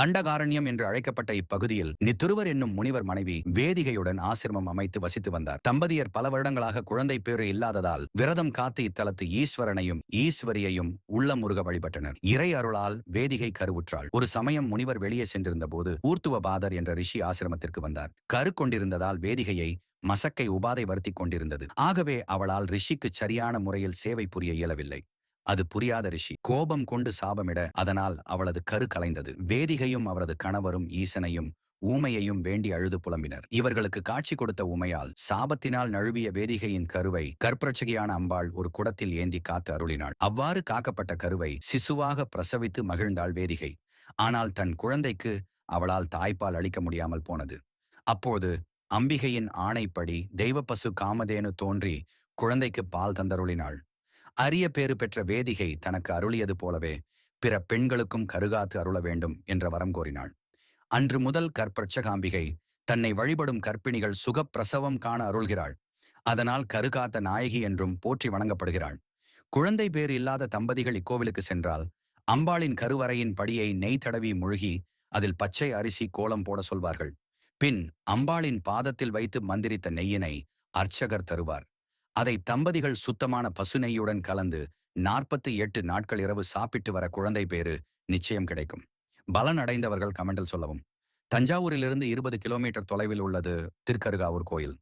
தண்டகாரண்யம் என்று அழைக்கப்பட்ட இப்பகுதியில் நித்துருவர் என்னும் முனிவர் மனைவி வேதிகையுடன் ஆசிரமம் அமைத்து வசித்து வந்தார். தம்பதியர் பல வருடங்களாக குழந்தை பேறு இல்லாததால் விரதம் காத்து இத்தலத்து ஈஸ்வரனையும் ஈஸ்வரியையும் உள்ளமுருக வழிபட்டனர். இறை அருளால் வேதிகை கருவுற்றாள். ஒரு சமயம் முனிவர் வெளியே சென்றிருந்த போது ஊர்த்துவபாதர் என்ற ரிஷி ஆசிரமத்திற்கு வந்தார். கரு கொண்டிருந்ததால் வேதிகையை மசக்கை உபாதை வருத்திக் கொண்டிருந்தது. ஆகவே அவளால் ரிஷிக்கு சரியான முறையில் சேவை புரிய இயலவில்லை. அது புரியாத ரிஷி. கோபம் கொண்டு சாபமிட அதனால் அவளது கரு கலைந்தது. வேதிகையும் அவரது கணவரும் ஈசனையும் ஊமையையும் வேண்டி அழுது புலம்பினர். இவர்களுக்கு காட்சி கொடுத்த உமையால் சாபத்தினால் நழுவிய வேதிகையின் கருவை கற்பரட்சகியான அம்பாள் ஒரு குடத்தில் ஏந்தி காத்து அருளினாள். அவ்வாறு காக்கப்பட்ட கருவை சிசுவாக பிரசவித்து மகிழ்ந்தாள் வேதிகை. ஆனால் தன் குழந்தைக்கு அவளால் தாய்ப்பால் அளிக்க முடியாமல் போனது. அப்போது அம்பிகையின் ஆணைப்படி தெய்வப்பசு காமதேனு தோன்றி குழந்தைக்கு பால் தந்தருளினாள். அரிய பேறு பெற்ற வேதிகை தனக்கு அருளியது போலவே பிற பெண்களுக்கும் கருகாத்து அருள வேண்டும் என்ற வரம் கோரினாள். அன்று முதல் கற்பிரச்சகாம்பிகை தன்னை வழிபடும் கற்பிணிகள் சுகப்பிரசவம் காண அருள்கிறாள். அதனால் கருகாத்த நாயகி என்றும் போற்றி வணங்கப்படுகிறாள். குழந்தை பேர் இல்லாத தம்பதிகள் இக்கோவிலுக்கு சென்றால் அம்பாளின் கருவறையின் படியை நெய் தடவி முழுகி அதில் பச்சை அரிசி கோலம் போட சொல்வார்கள். பின் அம்பாளின் பாதத்தில் வைத்து மந்திரித்த நெய்யினை அர்ச்சகர் தருவார். அதை தம்பதிகள் சுத்தமான பசுநெய்யுடன் கலந்து நாற்பத்தி எட்டு நாட்கள் இரவு சாப்பிட்டு வர குழந்தை பேரு நிச்சயம் கிடைக்கும். பலன் அடைந்தவர்கள் கமெண்டில் சொல்லவும். தஞ்சாவூரிலிருந்து இருபது கிலோமீட்டர் தொலைவில் உள்ளது திருக்கருகாவூர் கோயில்.